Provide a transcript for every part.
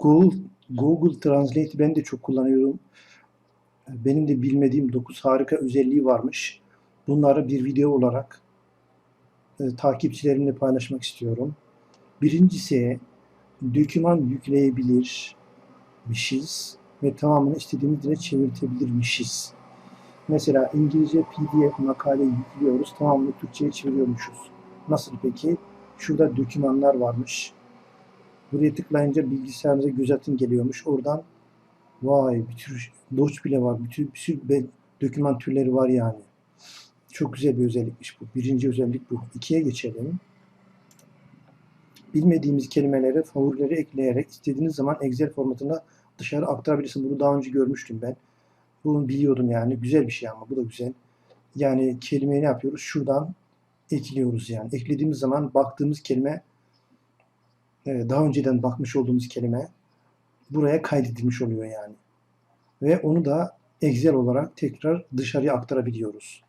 Google, Google Translate ben de çok kullanıyorum. Benim de bilmediğim 9 harika özelliği varmış. Bunları bir video olarak e, takipçilerimle paylaşmak istiyorum. Birincisi doküman yükleyebilirmişiz ve tamamını istediğimiz dile çevirtebilirmişiz. Mesela İngilizce PDF makale yüklüyoruz, tamamını Türkçe'ye çeviriyormuşuz. Nasıl peki? Şurada dokümanlar varmış. Buraya tıklayınca bilgisayarınıza göz atın geliyormuş. Oradan vay bir tür doç bile var. Bütün bir sürü doküman türleri var yani. Çok güzel bir özellikmiş bu. Birinci özellik bu. İkiye geçelim. Bilmediğimiz kelimeleri favorileri ekleyerek istediğiniz zaman Excel formatına dışarı aktarabilirsin. Bunu daha önce görmüştüm ben. Bunu biliyordum yani. Güzel bir şey ama bu da güzel. Yani kelimeyi ne yapıyoruz? Şuradan ekliyoruz yani. Eklediğimiz zaman baktığımız kelime daha önceden bakmış olduğumuz kelime buraya kaydedilmiş oluyor yani. Ve onu da Excel olarak tekrar dışarıya aktarabiliyoruz.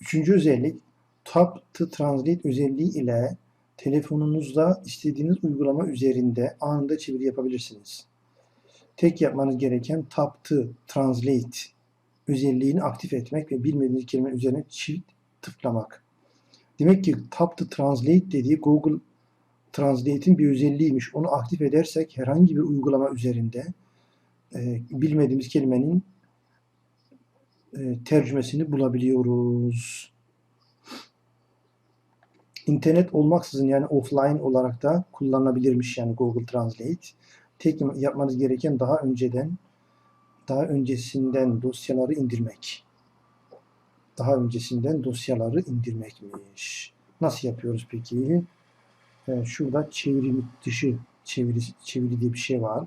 Üçüncü özellik Tap to Translate özelliği ile telefonunuzda istediğiniz uygulama üzerinde anında çeviri yapabilirsiniz. Tek yapmanız gereken Tap to Translate özelliğini aktif etmek ve bilmediğiniz kelime üzerine çift tıklamak. Demek ki Tap to Translate dediği Google Translate'in bir özelliğiymiş. Onu aktif edersek herhangi bir uygulama üzerinde e, bilmediğimiz kelimenin e, tercümesini bulabiliyoruz. İnternet olmaksızın yani offline olarak da kullanılabilirmiş yani Google Translate. Tek yapmanız gereken daha önceden daha öncesinden dosyaları indirmek. Daha öncesinden dosyaları indirmekmiş. Nasıl yapıyoruz peki? Ee, şurada çevirim dışı çeviri, çeviri diye bir şey var.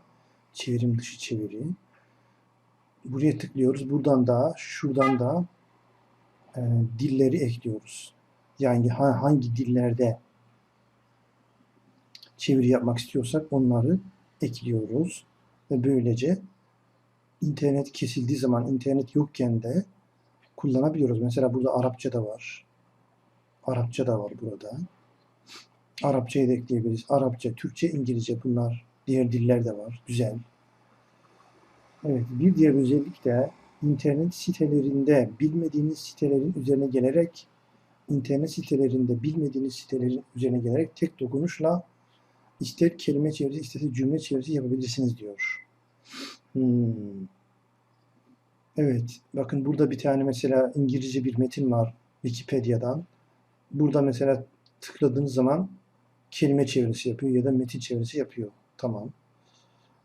Çevirim dışı çeviri. Buraya tıklıyoruz. Buradan da şuradan da e, dilleri ekliyoruz. Yani ha- hangi dillerde çeviri yapmak istiyorsak onları ekliyoruz. Ve böylece internet kesildiği zaman internet yokken de kullanabiliyoruz. Mesela burada Arapça da var. Arapça da var burada. Arapçayı da ekleyebiliriz. Arapça, Türkçe, İngilizce bunlar. Diğer diller de var. Güzel. Evet, bir diğer özellik de internet sitelerinde bilmediğiniz sitelerin üzerine gelerek internet sitelerinde bilmediğiniz sitelerin üzerine gelerek tek dokunuşla ister kelime çevirisi ister cümle çevirisi yapabilirsiniz diyor. Hmm. Evet, bakın burada bir tane mesela İngilizce bir metin var Wikipedia'dan. Burada mesela tıkladığınız zaman kelime çevirisi yapıyor ya da metin çevirisi yapıyor. Tamam.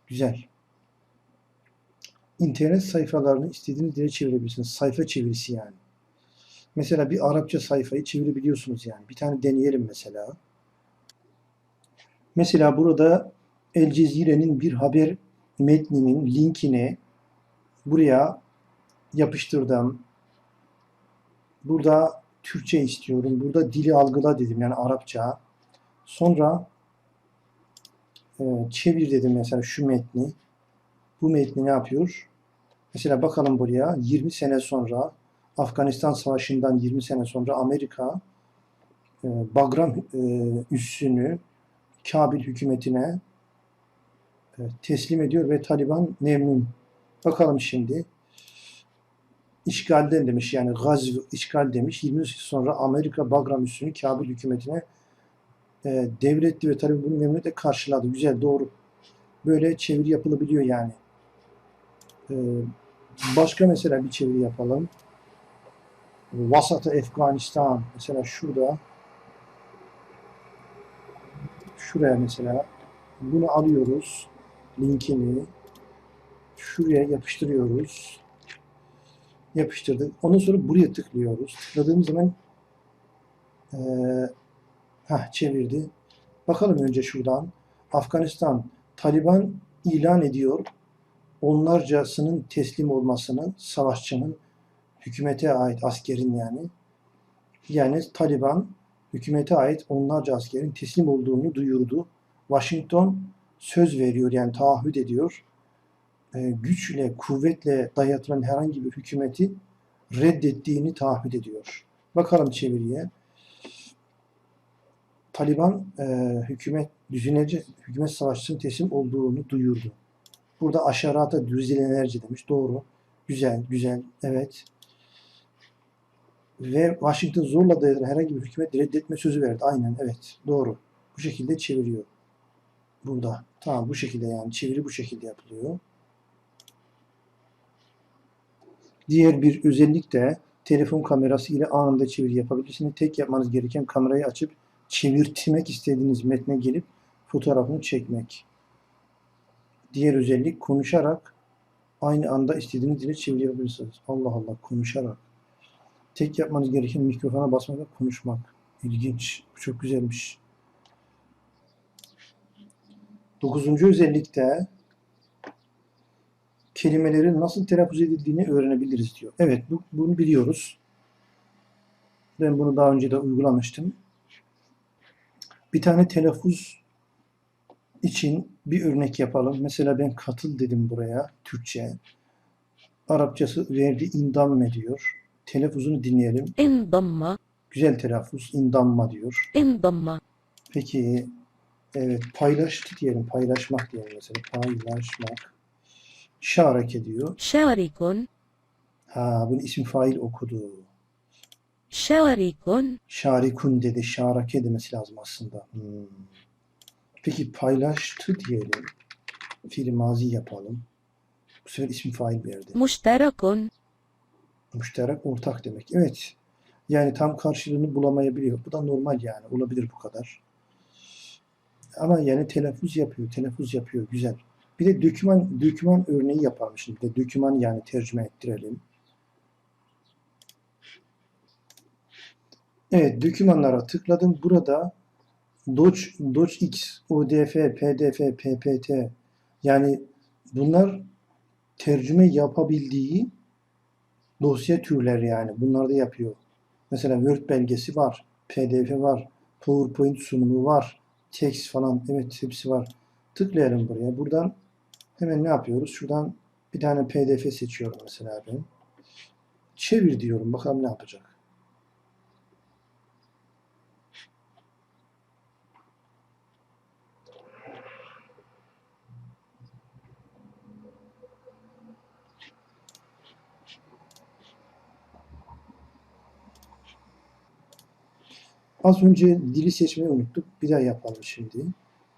Güzel. İnternet sayfalarını istediğiniz dile çevirebilirsiniz. Sayfa çevirisi yani. Mesela bir Arapça sayfayı çevirebiliyorsunuz yani. Bir tane deneyelim mesela. Mesela burada El Cezire'nin bir haber metninin linkini buraya yapıştırdım. Burada Türkçe istiyorum. Burada dili algıla dedim yani Arapça. Sonra e, çevir dedim mesela şu metni. Bu metni ne yapıyor? Mesela bakalım buraya 20 sene sonra Afganistan Savaşı'ndan 20 sene sonra Amerika e, Bagram e, üssünü Kabil hükümetine e, teslim ediyor ve Taliban memnun. Bakalım şimdi. İşgalden demiş yani gazv işgal demiş. 20 sene sonra Amerika Bagram üssünü Kabil hükümetine e, devretti ve Taliban bunu memnuniyetle karşıladı. Güzel, doğru. Böyle çeviri yapılabiliyor yani. E, başka mesela bir çeviri yapalım. Vasat-ı Afganistan mesela şurada şuraya mesela bunu alıyoruz linkini şuraya yapıştırıyoruz yapıştırdık ondan sonra buraya tıklıyoruz tıkladığımız zaman ee, heh, çevirdi bakalım önce şuradan Afganistan Taliban ilan ediyor onlarcasının teslim olmasını savaşçının hükümete ait askerin yani yani Taliban hükümete ait onlarca askerin teslim olduğunu duyurdu. Washington söz veriyor yani taahhüt ediyor. E, güçle, kuvvetle dayatılan herhangi bir hükümeti reddettiğini taahhüt ediyor. Bakalım çeviriye. Taliban e, hükümet düzeneci hükümet savaşçısının teslim olduğunu duyurdu. Burada aşarata düzilenerce demiş. Doğru. Güzel, güzel. Evet. Ve Washington zorla dayatılan herhangi bir hükümet reddetme sözü verdi. Aynen, evet. Doğru. Bu şekilde çeviriyor. Burada. Tamam bu şekilde yani. Çeviri bu şekilde yapılıyor. Diğer bir özellik de telefon kamerası ile anında çeviri yapabilirsiniz. Tek yapmanız gereken kamerayı açıp çevirtmek istediğiniz metne gelip fotoğrafını çekmek. Diğer özellik konuşarak aynı anda istediğiniz dile çeviri yapabilirsiniz. Allah Allah konuşarak. Tek yapmanız gereken mikrofona basmak ve konuşmak. İlginç. Çok güzelmiş. Dokuzuncu özellik de kelimelerin nasıl telaffuz edildiğini öğrenebiliriz diyor. Evet bu, bunu biliyoruz. Ben bunu daha önce de uygulamıştım. Bir tane telaffuz için bir örnek yapalım. Mesela ben katıl dedim buraya Türkçe. Arapçası verdi indamme diyor. Telaffuzunu dinleyelim. İndamma. Güzel telaffuz. indamma diyor. İndamma. Peki evet paylaştı diyelim. Paylaşmak diyelim mesela. Paylaşmak. Şarek ediyor. Şarikun. Ha bunun isim fail okudu. Şarikun. Şarikun dedi. Şarake demesi lazım aslında. Hmm. Peki paylaştı diyelim. Fiil mazi yapalım. Bu sefer ismi fail verdi. Müşterakun. Müşterak ortak demek. Evet. Yani tam karşılığını bulamayabiliyor. Bu da normal yani. Olabilir bu kadar. Ama yani telaffuz yapıyor. Telaffuz yapıyor. Güzel. Bir de döküman, döküman örneği yapalım şimdi. Bir de döküman yani tercüme ettirelim. Evet, dokümanlara tıkladım. Burada Doc, DocX, ODF, PDF, PPT yani bunlar tercüme yapabildiği dosya türleri yani. Bunlar da yapıyor. Mesela Word belgesi var, PDF var, PowerPoint sunumu var, text falan. Evet hepsi var. Tıklayalım buraya. Buradan hemen ne yapıyoruz? Şuradan bir tane PDF seçiyorum mesela ben. Çevir diyorum. Bakalım ne yapacak. Az önce dili seçmeyi unuttuk. Bir daha yapalım şimdi.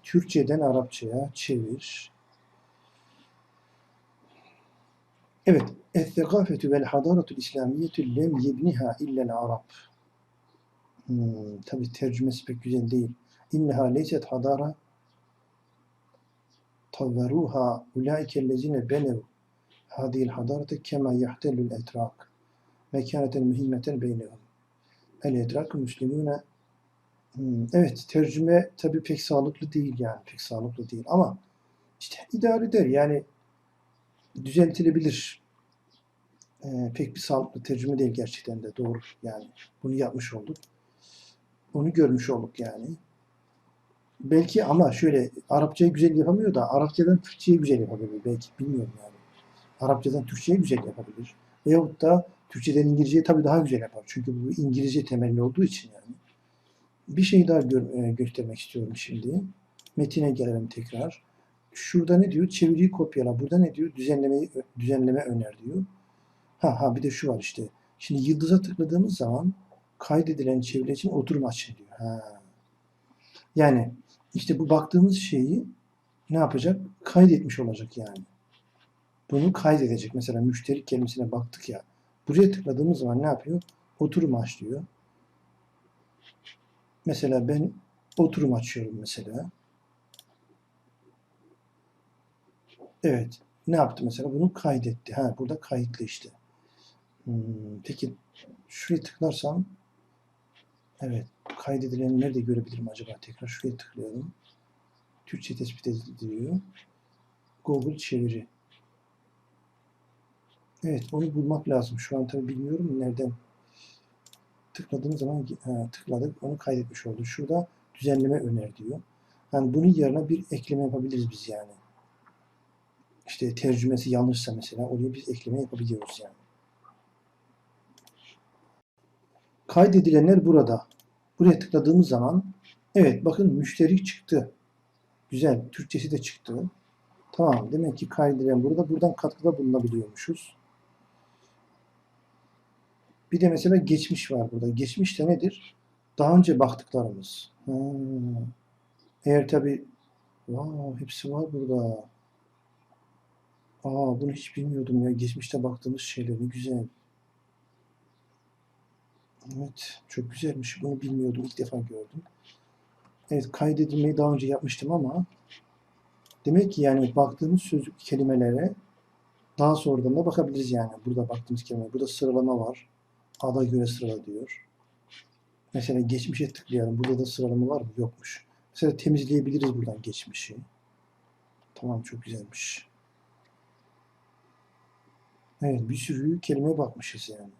Türkçeden Arapçaya çevir. Evet. El-thekafetü vel hadaretul İslamiyetü lem yebniha illel Arab. Hmm, tabi tercümesi pek güzel değil. İnneha leyset hadara tavveruha ulaikellezine benev hadihil hadarete kema yahtellül etrak mekaneten mühimmeten beynehum. El etrak müslimune Hmm, Evet, tercüme tabii pek sağlıklı değil yani, pek sağlıklı değil ama işte idare eder yani düzeltilebilir. Ee, pek bir sağlıklı tercüme değil gerçekten de doğru yani. Bunu yapmış olduk. Bunu görmüş olduk yani. Belki ama şöyle Arapçayı güzel yapamıyor da Arapçadan Türkçe'ye güzel yapabilir belki bilmiyorum yani. Arapçadan Türkçe'ye güzel yapabilir. Veyahut da Türkçeden İngilizce'ye tabii daha güzel yapar. Çünkü bu İngilizce temelli olduğu için yani. Bir şey daha gör- e, göstermek istiyorum şimdi. Metine gelelim tekrar. Şurada ne diyor? Çeviriyi kopyala. Burada ne diyor? Düzenlemeyi düzenleme öner diyor. Ha ha bir de şu var işte. Şimdi yıldıza tıkladığımız zaman kaydedilen çeviri için oturum açın diyor. Ha. Yani işte bu baktığımız şeyi ne yapacak? Kaydetmiş olacak yani. Bunu kaydedecek. Mesela müşteri kelimesine baktık ya. Buraya tıkladığımız zaman ne yapıyor? Oturum aç diyor. Mesela ben oturum açıyorum mesela. Evet. Ne yaptı mesela? Bunu kaydetti. Ha, burada kayıtlı işte. Hmm, peki şuraya tıklarsam evet kaydedilen nerede görebilirim acaba? Tekrar şuraya tıklıyorum. Türkçe tespit ediliyor. Google çeviri. Evet onu bulmak lazım. Şu an tabii bilmiyorum nereden tıkladığım zaman ha, tıkladık onu kaydetmiş oldu. Şurada düzenleme öner diyor. Yani bunun yerine bir ekleme yapabiliriz biz yani. İşte tercümesi yanlışsa mesela oraya biz ekleme yapabiliyoruz yani. Kaydedilenler burada. Buraya tıkladığımız zaman Evet bakın müşteri çıktı. Güzel. Türkçesi de çıktı. Tamam. Demek ki kaydedilen burada. Buradan katkıda bulunabiliyormuşuz. Bir de mesela geçmiş var burada. Geçmiş de nedir? Daha önce baktıklarımız. Ha. Eğer tabi wow, hepsi var burada. Aa bunu hiç bilmiyordum ya. Geçmişte baktığımız şeyler ne güzel. Evet, çok güzelmiş. Bunu bilmiyordum. İlk defa gördüm. Evet, kaydedilmeyi daha önce yapmıştım ama demek ki yani baktığımız sözlük kelimelere daha sonradan da bakabiliriz yani. Burada baktığımız kelime. Burada sıralama var. Ada göre sırala diyor. Mesela geçmişe tıklayalım. Burada da sıralama var mı? Yokmuş. Mesela temizleyebiliriz buradan geçmişi. Tamam çok güzelmiş. Evet bir sürü kelime bakmışız yani.